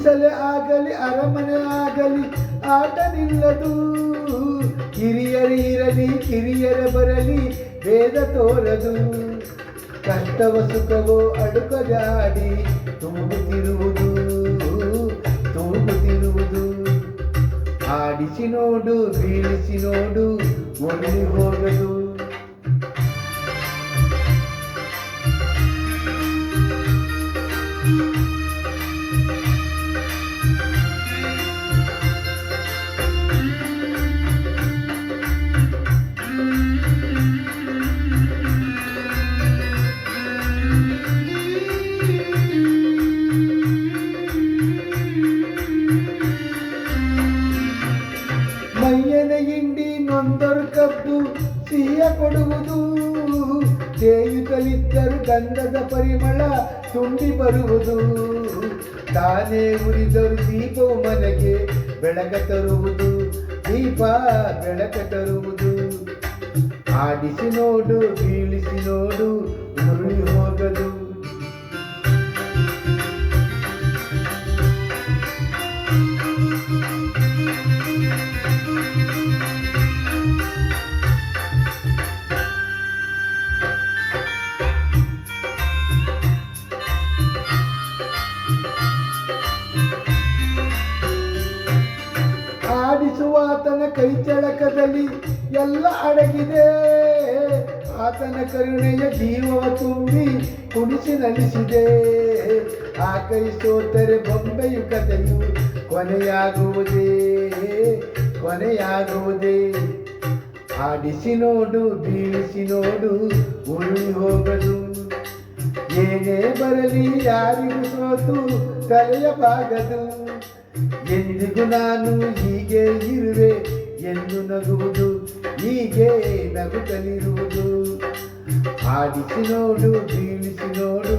ಗುಡಿಸಲೇ ಆಗಲಿ, ಅರಮನೆ ಆಗಲಿ, ಆಟ ನಿಲ್ಲದು. ಕಿರಿಯರಿರಲಿ ಕಿರಿಯರ ಬರಲಿ, ಭೇದ ತೋರದು. ಕಷ್ಟವ ಸುಖವೋ ಅಡುಕದಾಡಿ ತುಂಬುತ್ತಿರುವುದು ತುಂಬುತ್ತಿರುವುದು ಆಡಿಸಿ ನೋಡು, ಬೀಳಿಸಿ ನೋಡು ಒಳ್ಳಿ ಹೋಗದು. ಕಬ್ಬು ಸಿಹಿಯ ಕೊಡುವುದು. ಸೇಯುತ್ತಲಿದ್ದರು ಗಂಧದ ಪರಿಮಳ ತುಂಬಿ ಬರುವುದು. ತಾನೇ ಉರಿದರು ದೀಪವು ಮನೆಗೆ ಬೆಳಕ ತರುವುದು. ದೀಪ ಬೆಳಕ ತರುವುದು. ಆಡಿಸಿ ನೋಡು, ಬೀಳಿಸಿ ನೋಡು, ಉರುಳಿ ಹೋಗದು. ಆತನ ಕೈ ಚಳಕದಲ್ಲಿ ಎಲ್ಲ ಅಡಗಿದೆ. ಆತನ ಕರುಣೆಯ ಜೀವವ ತುಂಬಿ ಕುಣಿಸಿ ನಲಿಸಿದೆ. ಆ ಕೈ ಸೋತರೆ ಬೊಂಬೆಯು ಕಥೆಯು ಕೊನೆಯಾಗುವುದೇ ಕೊನೆಯಾಗುವುದೇ. ಆಡಿಸಿ ನೋಡು, ಬೀಳಿಸಿ ನೋಡು ಉಳಿ ಹೋಗದು ಏನೇ ಬರಲಿ ಯಾರಿಗೂ ಸೋತು ಕಲೆಯಬಾಗದು ಎಂದಿಗೂ ನಾನು ಹೀಗೆ ಇರುವೆ ಎಂದು ನಗುವುದು, ಹೀಗೆ ನಗುತ್ತಲಿರುವುದು. ಆಡಿಸಿ ನೋಡು, ಬೀಳಿಸಿ ನೋಡು